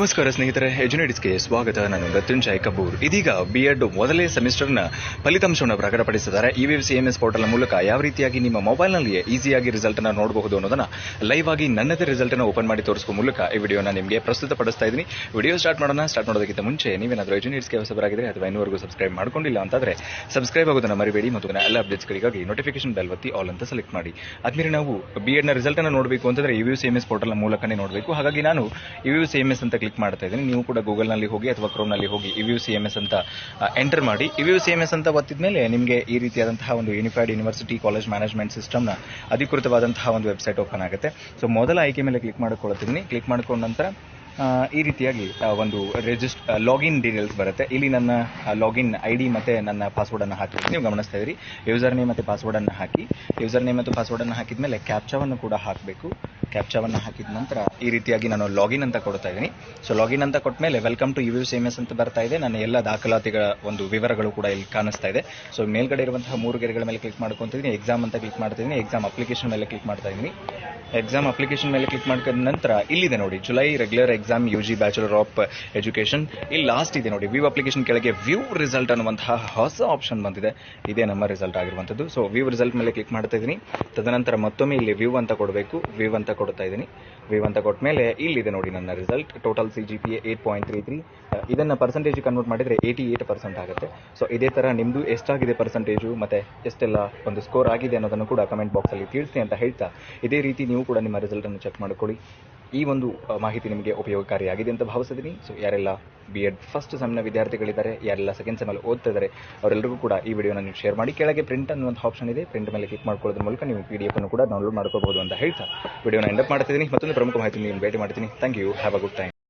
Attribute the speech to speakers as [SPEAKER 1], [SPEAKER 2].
[SPEAKER 1] ನಮಸ್ಕಾರ ಸ್ನೇಹಿತರೆ ಎಜುನೇಟಿಸ್ಗೆ ಸ್ವಾಗತ. ನಾನು ಮೃತ್ಯುಂಜಯ್ ಕಪೂರ್. ಇದೀಗ ಬಿ ಎಡ್ ಮೊದಲೇ ಸೆಮಿಸ್ಟರ್ನ ಫಲಿತಾಂಶವನ್ನು ಪ್ರಕಟಪಡಿಸಿದ್ದಾರೆ. E C M S portal ಮೂಲಕ ಯಾವ ರೀತಿಯಾಗಿ ನಿಮ್ಮ ಮೊಬೈಲ್ನಲ್ಲಿಯೇ ಈಸಿಯಾಗಿ ರಿಸಲ್ಟ್ ಅನ್ನು ನೋಡಬಹುದು ಅನ್ನೋದನ್ನ ಲೈವ್ ಆಗಿ ನನ್ನದೇ ರಿಸಲ್ಟ್ ಅನ್ನು ಓಪನ್ ಮಾಡಿ ತೋರಿಸುವ ಮೂಲಕ ಈ ವಿಡಿಯೋನ ನಿಮಗೆ ಪ್ರಸ್ತುತಪಡಿಸ್ತಾ ಇದ್ದೀನಿ. ವಿಡಿಯೋ ಸ್ಟಾರ್ಟ್ ಮಾಡೋಣ. ಸ್ಟಾರ್ಟ್ ಮಾಡೋದಕ್ಕಿಂತ ಮುಂಚೆ ನೀವೇನಾದರೂ ಎಜುನೇಟ್ಸ್ಗೆ ಹೊಸಬರಾಗಿದ್ರೆ ಅಥವಾ ಇನ್ನೂವರೆಗೂ ಸಬ್ಸ್ಕ್ರೈಬ್ ಮಾಡ್ಕೊಂಡಿಲ್ಲ ಅಂತಂದ್ರೆ ಸಬ್ಸ್ಕ್ರೈಬ್ ಆಗೋದನ್ನ ಮರಿಬೇಡಿ ಮತ್ತು ಎಲ್ಲ ಅಪ್ಡೇಟ್ಸ್ಗಳಿಗಾಗಿ ನೋಟಿಫಿಕೇಶನ್ ಬೆಲ್ ಒತ್ತಿ ಆಲ್ ಅಂತ ಸೆಲೆಕ್ಟ್ ಮಾಡಿ. ಅದ್ಮೇಲೆ ನಾವು ಬಿ ಎಡ್ನ ರಿಸಲ್ಟ್ ಅನ್ನು ನೋಡಬೇಕು ಅಂತಂದ್ರೆ ಎಂ ಎಸ್ ಪೋರ್ಟಲ್ ಮೂಲಕನೇ ನೋಡಬೇಕು. ಹಾಗಾಗಿ ನಾನು ಯು ಸಿ ಎಂ ಎಸ್ ಅಂತ ಮಾಡ್ತಾ ಇದ್ದೀನಿ. ನೀವು ಕೂಡ ಗೂಗಲ್ನಲ್ಲಿ ಹೋಗಿ ಅಥವಾ ಕ್ರೋಮ್ನಲ್ಲಿ ಹೋಗಿ ಯು ಸಿ ಎಂ ಎಸ್ ಅಂತ ಎಂಟರ್ ಮಾಡಿ. ಯು ಸಿ ಎಂ ಎಸ್ ಅಂತ ಒತ್ತಿದ ಮೇಲೆ ನಿಮಗೆ ಈ ರೀತಿಯಾದಂತಹ ಒಂದು ಯೂನಿಫೈಡ್ ಯೂನಿವರ್ಸಿಟಿ ಕಾಲೇಜ್ ಮ್ಯಾನೇಜ್ಮೆಂಟ್ ಸಿಸ್ಟಮ್ನ ಅಧಿಕೃತವಾದಂತಹ ಒಂದು ವೆಬ್ಸೈಟ್ ಓಪನ್ ಆಗುತ್ತೆ. ಸೊ ಮೊದಲ ಆಯ್ಕೆ ಮೇಲೆ ಕ್ಲಿಕ್ ಮಾಡ್ಕೊಳ್ತಿದ್ದೀನಿ ಕ್ಲಿಕ್ ಮಾಡ್ಕೊಂಡ ನಂತರ ಈ ರೀತಿಯಾಗಿ ಒಂದು ರಿಜಿಸ್ಟ್ ಲಾಗಿನ್ ಡೀಟೇಲ್ಸ್ ಬರುತ್ತೆ. ಇಲ್ಲಿ ನನ್ನ ಲಾಗಿನ್ ಐ ಡಿ ಮತ್ತು ನನ್ನ ಪಾಸ್ವರ್ಡನ್ನು ಹಾಕಿ. ನೀವು ಗಮನಿಸ್ತಾ ಇದ್ದೀರಿ ಯೂಸರ್ ನೇಮ್ ಮತ್ತು ಪಾಸ್ವರ್ಡನ್ನು ಹಾಕಿ. ಯೂಸರ್ ನೇಮ್ ಮತ್ತು ಪಾಸ್ವರ್ಡನ್ನು ಹಾಕಿದ ಮೇಲೆ ಕ್ಯಾಪ್ಚಾವನ್ನು ಕೂಡ ಹಾಕಬೇಕು. ಕ್ಯಾಪ್ಚಾವನ್ನು ಹಾಕಿದ ನಂತರ ಈ ರೀತಿಯಾಗಿ ನಾನು ಲಾಗಿನ್ ಅಂತ ಕೊಡ್ತಾ ಇದ್ದೀನಿ. ಸೊ ಲಾಗಿನ್ ಅಂತ ಕೊಟ್ಟ ಮೇಲೆ welcome to U C M S ಅಂತ ಬರ್ತಾ ಇದೆ. ನನ್ನ ಎಲ್ಲ ದಾಖಲಾತಿಗಳ ಒಂದು ವಿವರಗಳು ಕೂಡ ಇಲ್ಲಿ ಕಾಣಿಸ್ತಾ ಇದೆ. ಸೊ ಮೇಲ್ಗಡೆ ಇರುವಂತಹ ಮೂರು ಗೆರೆಗಳ ಮೇಲೆ ಕ್ಲಿಕ್ ಮಾಡ್ಕೊತಿದ್ದೀನಿ. ಎಕ್ಸಾಮ್ ಅಂತ ಕ್ಲಿಕ್ ಮಾಡ್ತಿದ್ದೀನಿ ಎಕ್ಸಾಮ್ ಅಪ್ಲಿಕೇಶನ್ ಮೇಲೆ ಕ್ಲಿಕ್ ಮಾಡ್ತಾ ಇದ್ದೀನಿ. ಎಕ್ಸಾಮ್ ಅಪ್ಲಿಕೇಶನ್ ಮೇಲೆ ಕ್ಲಿಕ್ ಮಾಡ್ಕೊಂಡ ನಂತರ ಇಲ್ಲಿದೆ ನೋಡಿ July regular exam U G bachelor of education ಇಲ್ಲಿ ಲಾಸ್ಟ್ ಇದೆ ನೋಡಿ ವ್ಯೂ ಅಪ್ಲಿಕೇಶನ್ ಕೆಳಗೆ ವ್ಯೂ ರಿಸಲ್ಟ್ ಅನ್ನುವಂತಹ ಹೊಸ ಆಪ್ಷನ್ ಬಂದಿದೆ. ಇದೇ ನಮ್ಮ ರಿಸಲ್ಟ್ ಆಗಿರುವಂಥದ್ದು. ಸೊ ವ್ಯೂ ರಿಸಲ್ಟ್ ಮೇಲೆ ಕ್ಲಿಕ್ ಮಾಡ್ತಾ ಇದ್ದೀನಿ. ತದನಂತರ ಮತ್ತೊಮ್ಮೆ ಇಲ್ಲಿ ವ್ಯೂ ಅಂತ ಕೊಡಬೇಕು. ವ್ಯೂ ಅಂತ ಕೊಡ್ತಾ ಇದ್ದೀನಿ. ವ್ಯೂ ಅಂತ ಕೊಟ್ಟ ಮೇಲೆ ಇಲ್ಲಿದೆ ನೋಡಿ ನನ್ನ result total C G P eight point three three ಇದನ್ನು ಪರ್ಸೆಂಟೇಜ್ ಕನ್ವರ್ಟ್ ಮಾಡಿದರೆ ಏಯ್ಟಿ ಏಟ್ ಪರ್ಸೆಂಟ್ ಆಗುತ್ತೆ. ಸೊ ಇದೇ ಥರ ನಿಮ್ಮದು ಎಷ್ಟಾಗಿದೆ ಪರ್ಸೆಂಟೇಜು ಮತ್ತೆ ಎಷ್ಟೆಲ್ಲ ಒಂದು ಸ್ಕೋರ್ ಆಗಿದೆ ಅನ್ನೋದನ್ನು ಕೂಡ ಕಮೆಂಟ್ ಬಾಕ್ಸಲ್ಲಿ ತಿಳಿಸಿ ಅಂತ ಹೇಳ್ತಾ. ಇದೇ ರೀತಿ ನೀವು ಕೂಡ ನಿಮ್ಮ ರಿಸಲ್ಟನ್ನು ಚೆಕ್ ಮಾಡಿಕೊಳ್ಳಿ. ಈ ಒಂದು ಮಾಹಿತಿ ನಿಮಗೆ ಉಪಯೋಗಕಾರಿಯಾಗಿದೆ ಅಂತ ಭಾವಿಸಿದ್ದೀನಿ ಸೊ ಯಾರೆಲ್ಲ ಬಿ ಎಡ್ ಫಸ್ಟ್ ಸೆಮ್ನ ವಿದ್ಯಾರ್ಥಿಗಳಿದ್ದಾರೆ, ಯಾರೆಲ್ಲ ಸೆಕೆಂಡ್ ಸೆಮಲ್ಲಿ ಓದ್ತಾ ಇದ್ದಾರೆ ಅವರೆಲ್ಲರಿಗೂ ಕೂಡ ಈ ವಿಡಿಯೋನ ನೀವು ಶೇರ್ ಮಾಡಿ. ಕೆಳಗೆ ಪ್ರಿಂಟ್ ಅನ್ನುವಂಥ ಆಪ್ಷನ್ ಇದೆ. ಪ್ರಿಂಟ್ ಮೇಲೆ ಕ್ಲಿಕ್ ಮಾಡ್ಕೊಳ್ಳೋದ್ರ ಮೂಲಕ ನೀವು ಪಿ ಡಿ ಎಫ್ ಅನ್ನು ಕೂಡ ಡೌನ್ಲೋಡ್ ಮಾಡ್ಕೋಬಹುದು ಅಂತ ಹೇಳ್ತಾ. ವಿಡಿಯೋನ ಎಂಡಪ್ ಮಾಡ್ತಿದ್ದೀನಿ ಮತ್ತೊಂದು ಪ್ರಮುಖ ಮಾಹಿತಿ ನೀವು ಭೇಟಿ ಮಾಡ್ತೀನಿ. Thank you have a good time